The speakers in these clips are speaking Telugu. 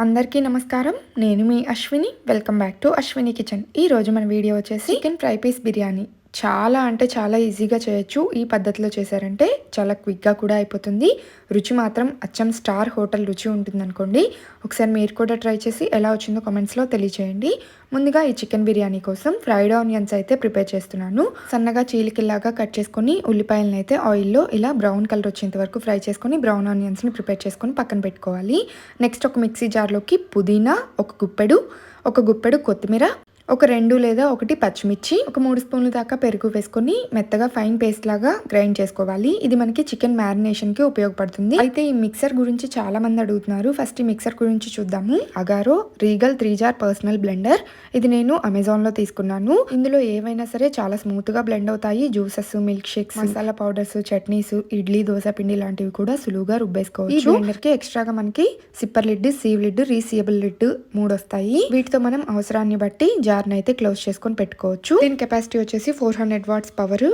అందరికీ నమస్కారం. నేను మీ Ashwini. Welcome back to Ashwini kitchen ఈ రోజు మన వీడియో వచ్చేసి చికెన్ ఫ్రై పీస్ బిర్యానీ చాలా అంటే చాలా ఈజీగా చేయొచ్చు. ఈ పద్ధతిలో చేశారంటే చాలా క్విక్గా కూడా అయిపోతుంది. రుచి మాత్రం అచ్చం స్టార్ హోటల్ రుచి ఉంటుంది అనుకోండి ఒకసారి మీరు కూడా ట్రై చేసి ఎలా వచ్చిందో కామెంట్స్లో తెలియచేయండి. ముందుగా ఈ చికెన్ బిర్యానీ కోసం ఫ్రైడ్ ఆనియన్స్ అయితే ప్రిపేర్ చేస్తున్నాను. సన్నగా చీలికల్లాగా కట్ చేసుకొని ఉల్లిపాయలను అయితే ఆయిల్లో ఇలా బ్రౌన్ కలర్ వచ్చేంత వరకు ఫ్రై చేసుకొని బ్రౌన్ ఆనియన్స్ని ప్రిపేర్ చేసుకొని పక్కన పెట్టుకోవాలి. నెక్స్ట్ ఒక మిక్సీ జార్లోకి పుదీనా ఒక గుప్పెడు ఒక గుప్పెడు కొత్తిమీర ఒక రెండు లేదా ఒకటి పచ్చిమిర్చి ఒక మూడు స్పూన్ల దాకా పెరుగు వేసుకొని మెత్తగా ఫైన్ పేస్ట్ లాగా గ్రైండ్ చేసుకోవాలి. ఇది మనకి చికెన్ మ్యారినేషన్కి ఉపయోగపడుతుంది. అయితే ఈ మిక్సర్ గురించి చాలా మంది అడుగుతున్నారు. ఫస్ట్ ఈ మిక్సర్ గురించి చూద్దాము. Agaro Regal three jar personal blender ఇది నేను అమెజాన్లో తీసుకున్నాను. ఇందులో ఏవైనా సరే చాలా స్మూత్గా బ్లెండ్ అవుతాయి. Juices milk shakes masala powders chutneys idli dosa పిండి లాంటివి కూడా సులువుగా రుబ్బేసుకోవచ్చు. ఈ బ్లెండర్కి ఎక్స్ట్రాగా మనకి sipper lid sieve lid resealable lid మూడు వస్తాయి. వీటితో మనం అవసరాన్ని బట్టి జార్ అయితే క్లోజ్ చేసుకొని పెట్టుకోవచ్చు. దీని కెపాసిటీ వచ్చేసి four hundred watts power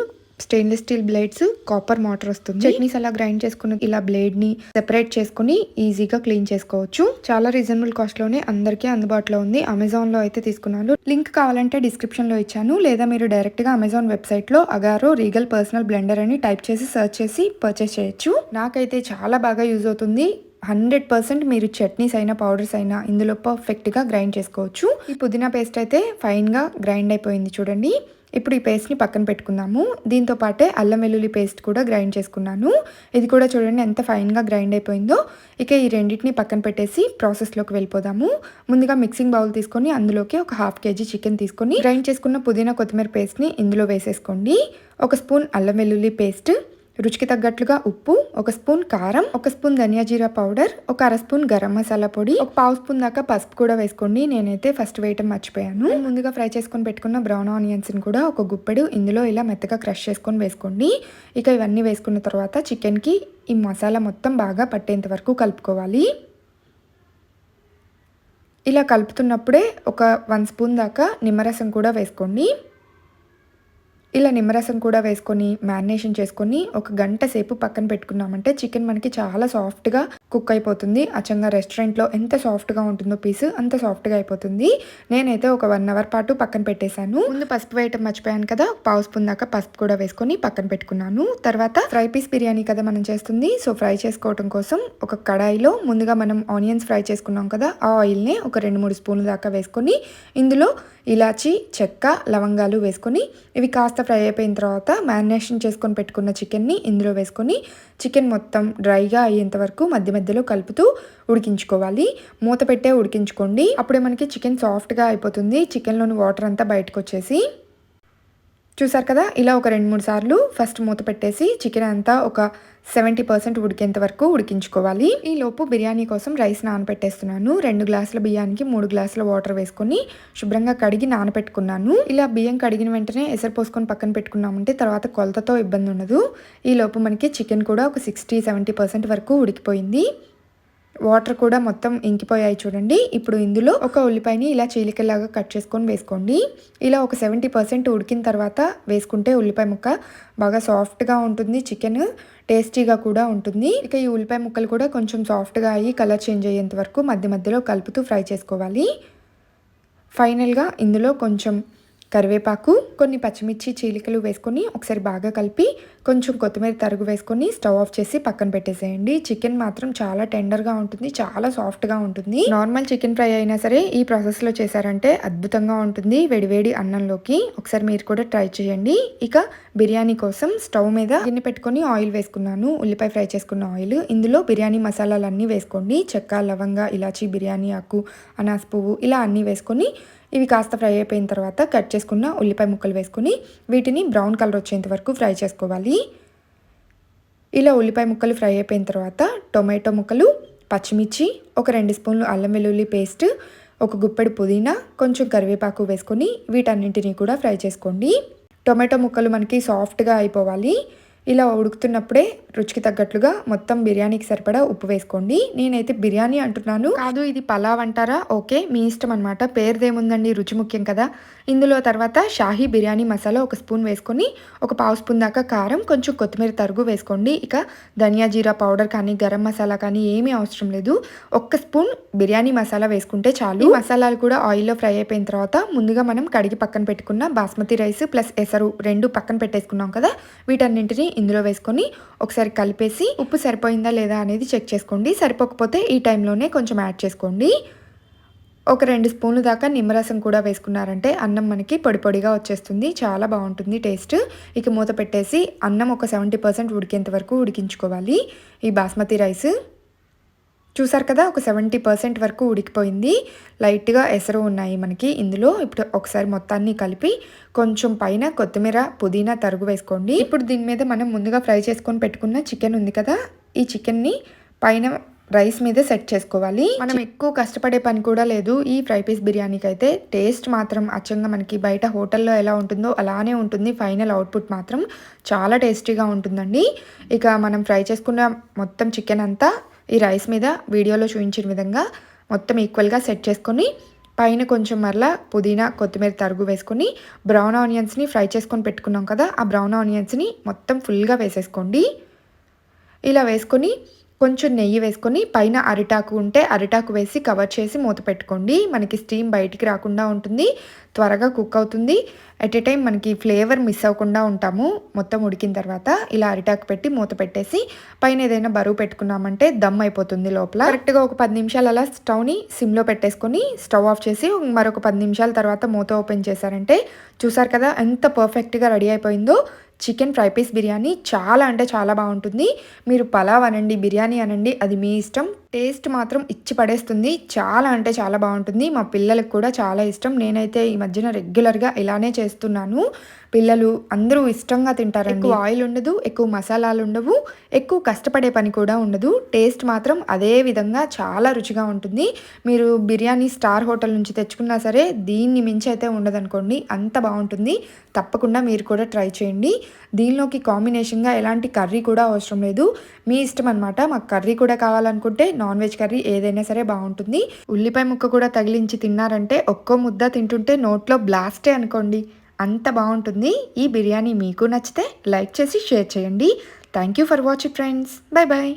stainless steel blades copper motor వస్తుంది. చట్నీస్ అలా గ్రైండ్ చేసుకుని ఇలా బ్లేడ్ని సెపరేట్ చేసుకుని ఈజీగా క్లీన్ చేసుకోవచ్చు. చాలా రీజనబుల్ కాస్ట్లోనే అందరికీ అందుబాటులో ఉంది. అమెజాన్లో అయితే తీసుకున్నాను. లింక్ కావాలంటే డిస్క్రిప్షన్లో ఇచ్చాను. లేదా మీరు డైరెక్ట్గా అమెజాన్ వెబ్సైట్లో అగారో రీగల్ పర్సనల్ బ్లెండర్ అని టైప్ చేసి సెర్చ్ చేసి పర్చేస్ చేయొచ్చు. నాకైతే చాలా బాగా యూజ్ అవుతుంది. హండ్రెడ్ పర్సెంట్ మీరు చట్నీస్ అయినా పౌడర్స్ అయినా ఇందులో పర్ఫెక్ట్గా గ్రైండ్ చేసుకోవచ్చు. ఈ పుదీనా పేస్ట్ అయితే ఫైన్గా గ్రైండ్ అయిపోయింది చూడండి. ఇప్పుడు ఈ పేస్ట్ని పక్కన పెట్టుకుందాము. దీంతో పాటే అల్లం వెల్లుల్లి పేస్ట్ కూడా గ్రైండ్ చేసుకున్నాను. ఇది కూడా చూడండి ఎంత ఫైన్గా గ్రైండ్ అయిపోయిందో. ఇక ఈ రెండింటిని పక్కన పెట్టేసి ప్రాసెస్లోకి వెళ్ళిపోదాము. ముందుగా మిక్సింగ్ బౌల్ తీసుకొని అందులోకి ఒక హాఫ్ కేజీ చికెన్ తీసుకొని గ్రైండ్ చేసుకున్న పుదీనా కొత్తిమీర పేస్ట్ని ఇందులో వేసేసుకోండి. ఒక స్పూన్ అల్లం వెల్లుల్లి పేస్ట్ రుచికి తగ్గట్లుగా ఉప్పు ఒక స్పూన్ కారం ఒక స్పూన్ ధనియా జీరా పౌడర్ ఒక అర స్పూన్ గరం మసాలా పొడి ఒక పావు స్పూన్ దాకా పసుపు కూడా వేసుకోండి. నేనైతే ఫస్ట్ వేయటం మర్చిపోయాను. ముందుగా ఫ్రై చేసుకొని పెట్టుకున్న బ్రౌన్ ఆనియన్స్ కూడా ఒక గుప్పెడు ఇందులో ఇలా మెత్తగా క్రష్ చేసుకొని వేసుకోండి. ఇక ఇవన్నీ వేసుకున్న తర్వాత చికెన్కి ఈ మసాలా మొత్తం బాగా పట్టేంత వరకు కలుపుకోవాలి. ఇలా కలుపుతున్నప్పుడే ఒక వన్ స్పూన్ దాకా నిమ్మరసం కూడా వేసుకోండి. ఇలా నిమ్మరసం కూడా వేసుకొని మ్యారినేషన్ చేసుకొని ఒక గంట సేపు పక్కన పెట్టుకున్నామంటే చికెన్ మనకి చాలా సాఫ్ట్గా కుక్ అయిపోతుంది. అచ్చంగా రెస్టారెంట్లో ఎంత సాఫ్ట్గా ఉంటుందో పీస్ అంత సాఫ్ట్గా అయిపోతుంది. నేనైతే ఒక వన్ అవర్ పాటు పక్కన పెట్టేశాను. ముందు పసుపు వేయటం మర్చిపోయాను కదా పావు స్పూన్ దాకా పసుపు కూడా వేసుకొని పక్కన పెట్టుకున్నాను. తర్వాత ఫ్రై పీస్ బిర్యానీ కదా మనం చేస్తుంది. సో ఫ్రై చేసుకోవటం కోసం ఒక కడాయిలో ముందుగా మనం ఆనియన్స్ ఫ్రై చేసుకున్నాం కదా ఆ ఆయిల్ని ఒక రెండు మూడు స్పూన్ల దాకా వేసుకొని ఇందులో ఇలాచి చెక్క లవంగాలు వేసుకొని ఇవి కాస్త ఫ్రై అయిపోయిన తర్వాత మ్యారినేషన్ చేసుకొని పెట్టుకున్న చికెన్ని ఇందులో వేసుకొని చికెన్ మొత్తం డ్రైగా అయ్యేంత వరకు మధ్య మధ్యలో కలుపుతూ ఉడికించుకోవాలి. మూత పెట్టే ఉడికించుకోండి. అప్పుడే మనకి చికెన్ సాఫ్ట్గా అయిపోతుంది. చికెన్లోని వాటర్ అంతా బయటకు వచ్చేసి చూసారు కదా ఇలా ఒక రెండు మూడు సార్లు ఫస్ట్ మూత పెట్టేసి చికెన్ అంతా ఒక సెవెంటీ పర్సెంట్ ఉడికేంత వరకు ఉడికించుకోవాలి. ఈ లోపు బిర్యానీ కోసం రైస్ నానబెట్టేస్తున్నాను రెండు గ్లాసుల బియ్యానికి మూడు గ్లాసుల వాటర్ వేసుకొని శుభ్రంగా కడిగి నానబెట్టుకున్నాను ఇలా బియ్యం కడిగిన వెంటనే ఎసరు పోసుకొని పక్కన పెట్టుకున్నామంటే తర్వాత కొలతతో ఇబ్బంది ఉండదు ఈ లోపు మనకి చికెన్ కూడా ఒక సిక్స్టీ సెవెంటీ పర్సెంట్ వరకు ఉడికిపోయింది. వాటర్ కూడా మొత్తం ఇంకిపోయాయి చూడండి. ఇప్పుడు ఇందులో ఒక ఉల్లిపాయని ఇలా చీలికలాగా కట్ చేసుకొని వేసుకోండి. ఇలా ఒక సెవెంటీ పర్సెంట్ ఉడికిన తర్వాత వేసుకుంటే ఉల్లిపాయ ముక్క బాగా సాఫ్ట్గా ఉంటుంది చికెన్ టేస్టీగా కూడా ఉంటుంది. ఇక ఈ ఉల్లిపాయ ముక్కలు కూడా కొంచెం సాఫ్ట్గా అయ్యి కలర్ చేంజ్ అయ్యేంత వరకు మధ్య మధ్యలో కలుపుతూ ఫ్రై చేసుకోవాలి. ఫైనల్గా ఇందులో కొంచెం కరివేపాకు కొన్ని పచ్చిమిర్చి చీలికలు వేసుకొని ఒకసారి బాగా కలిపి కొంచెం కొత్తిమీర తరుగు వేసుకొని స్టవ్ ఆఫ్ చేసి పక్కన పెట్టేసేయండి. చికెన్ మాత్రం చాలా టెండర్గా ఉంటుంది చాలా సాఫ్ట్గా ఉంటుంది. నార్మల్ చికెన్ ఫ్రై అయినా సరే ఈ ప్రాసెస్లో చేశారంటే అద్భుతంగా ఉంటుంది. వేడివేడి అన్నంలోకి ఒకసారి మీరు కూడా ట్రై చేయండి. ఇక బిర్యానీ కోసం స్టవ్ మీద గిన్నె పెట్టుకొని ఆయిల్ వేసుకున్నాను. ఉల్లిపాయ ఫ్రై చేసుకున్న ఆయిల్ ఇందులో బిర్యానీ మసాలాలన్నీ వేసుకోండి. చెక్క లవంగా ఇలాచి బిర్యానీ ఆకు అనాస్ పువ్వు ఇలా అన్నీ వేసుకొని ఇవి కాస్త ఫ్రై అయిపోయిన తర్వాత కట్ చేసుకున్న ఉల్లిపాయ ముక్కలు వేసుకుని వీటిని బ్రౌన్ కలర్ వచ్చేంత వరకు ఫ్రై చేసుకోవాలి. ఇలా ఉల్లిపాయ ముక్కలు ఫ్రై అయిపోయిన తర్వాత టొమాటో ముక్కలు పచ్చిమిర్చి ఒక రెండు స్పూన్లు అల్లం వెల్లుల్లి పేస్ట్ ఒక గుప్పెడు పుదీనా కొంచెం కరివేపాకు వేసుకొని వీటన్నింటినీ కూడా ఫ్రై చేసుకోండి. టొమాటో ముక్కలు మనకి సాఫ్ట్గా అయిపోవాలి. ఇలా ఉడుకుతున్నప్పుడే రుచికి తగ్గట్లుగా మొత్తం బిర్యానీకి సరిపడా ఉప్పు వేసుకోండి. నేనైతే బిర్యానీ అంటున్నాను. కాదు ఇది పలావ్ అంటారా? ఓకే మీ ఇష్టం అనమాట పేరుదేముందండి రుచి ముఖ్యం కదా. ఇందులో తర్వాత షాహీ బిర్యానీ మసాలా ఒక స్పూన్ వేసుకొని ఒక పావు స్పూన్ దాకా కారం కొంచెం కొత్తిమీర తరుగు వేసుకోండి. ఇక ధనియా జీరా పౌడర్ కానీ గరం మసాలా కానీ ఏమీ అవసరం లేదు. ఒక్క స్పూన్ బిర్యానీ మసాలా వేసుకుంటే చాలు. ఈ మసాలాలు కూడా ఆయిల్లో ఫ్రై అయిపోయిన తర్వాత ముందుగా మనం కడిగి పక్కన పెట్టుకున్న బాస్మతి రైస్ ప్లస్ ఎసరు రెండు పక్కన పెట్టేసుకున్నాం కదా వీటన్నింటినీ ఇందులో వేసుకొని ఒకసారి కలిపేసి ఉప్పు సరిపోయిందా లేదా అనేది చెక్ చేసుకోండి. సరిపోకపోతే ఈ టైంలోనే కొంచెం యాడ్ చేసుకోండి. ఒక రెండు స్పూన్లు దాకా నిమ్మరసం కూడా వేసుకున్నారంటే అన్నం మనకి పొడి పొడిగా వచ్చేస్తుంది. చాలా బాగుంటుంది టేస్ట్. ఇక మూత పెట్టేసి అన్నం ఒక సెవెంటీ పర్సెంట్ ఉడికేంత వరకు ఉడికించుకోవాలి. ఈ బాస్మతి రైస్ చూసారు కదా ఒక సెవెంటీ పర్సెంట్ వరకు ఉడికిపోయింది. లైట్గా ఎసరు ఉన్నాయి మనకి ఇందులో. ఇప్పుడు ఒకసారి మొత్తాన్ని కలిపి కొంచెం పైన కొత్తిమీర పుదీనా తరుగు వేసుకోండి. ఇప్పుడు దీని మీద మనం ముందుగా ఫ్రై చేసుకొని పెట్టుకున్న చికెన్ ఉంది కదా ఈ చికెన్ని పైన రైస్ మీద సెట్ చేసుకోవాలి. మనం ఎక్కువ కష్టపడే పని కూడా లేదు. ఈ ఫ్రై పీస్ బిర్యానీకి అయితే టేస్ట్ మాత్రం అచ్చంగా మనకి బయట హోటల్లో ఎలా ఉంటుందో అలానే ఉంటుంది. ఫైనల్ అవుట్పుట్ మాత్రం చాలా టేస్టీగా ఉంటుందండి. ఇక మనం ఫ్రై చేసుకున్న మొత్తం చికెన్ అంతా ఈ రైస్ మీద వీడియోలో చూపించిన విధంగా మొత్తం ఈక్వల్గా సెట్ చేసుకొని పైన కొంచెం మరలా పుదీనా కొత్తిమీర తరుగు వేసుకొని బ్రౌన్ ఆనియన్స్ని ఫ్రై చేసుకొని పెట్టుకున్నాం కదా ఆ బ్రౌన్ ఆనియన్స్ని మొత్తం ఫుల్గా వేసేసుకోండి. ఇలా వేసుకొని కొంచెం నెయ్యి వేసుకొని పైన అరిటాకు ఉంటే అరిటాకు వేసి కవర్ చేసి మూత పెట్టుకోండి. మనకి స్టీమ్ బయటికి రాకుండా ఉంటుంది త్వరగా కుక్ అవుతుంది. ఎట్ ఎ టైం మనకి ఫ్లేవర్ మిస్ అవ్వకుండా ఉంటాము. మొత్తం ఉడికిన తర్వాత ఇలా అరిటాకు పెట్టి మూత పెట్టేసి పైన ఏదైనా బరువు పెట్టుకున్నామంటే దమ్ అయిపోతుంది లోపల. కరెక్ట్గా ఒక పది నిమిషాలు అలా స్టవ్ని సిమ్లో పెట్టేసుకొని స్టవ్ ఆఫ్ చేసి మరొక పది నిమిషాల తర్వాత మూత ఓపెన్ చేశారంటే చూసారు కదా ఎంత పర్ఫెక్ట్గా రెడీ అయిపోయిందో. చికెన్ ఫ్రై పీస్ బిర్యానీ చాలా అంటే చాలా బాగుంటుంది. మీరు పలావ్ అనండి బిర్యానీ అనండి అది మీ ఇష్టం. టేస్ట్ మాత్రం ఇచ్చి పడేస్తుంది. చాలా అంటే చాలా బాగుంటుంది. మా పిల్లలకు కూడా చాలా ఇష్టం. నేనైతే ఈ మధ్యన రెగ్యులర్గా ఇలానే చేస్తున్నాను. పిల్లలు అందరూ ఇష్టంగా తింటారు ఎక్కువ ఆయిల్ ఉండదు ఎక్కువ మసాలాలు ఉండవు ఎక్కువ కష్టపడే పని కూడా ఉండదు. టేస్ట్ మాత్రం అదే విధంగా చాలా రుచిగా ఉంటుంది. మీరు బిర్యానీ స్టార్ హోటల్ నుంచి తెచ్చుకున్నా సరే దీన్ని మించి అయితే ఉండదనుకోండి. అంత బాగుంటుంది. తప్పకుండా మీరు కూడా ట్రై చేయండి. దీనిలోకి కాంబినేషన్గా ఎలాంటి కర్రీ కూడా అవసరం లేదు. మీ ఇష్టం అనమాట మాకు కర్రీ కూడా కావాలనుకుంటే నాన్ వెజ్ కర్రీ ఏదైనా సరే బాగుంటుంది. ఉల్లిపాయ ముక్క కూడా తగిలించి తిన్నారంటే ఒక్కో ముద్ద తింటుంటే నోట్లో బ్లాస్టే అనుకోండి. అంత బాగుంటుంది. ఈ బిర్యానీ మీకు నచ్చితే లైక్ చేసి షేర్ చేయండి. Thank you for watching friends. Bye bye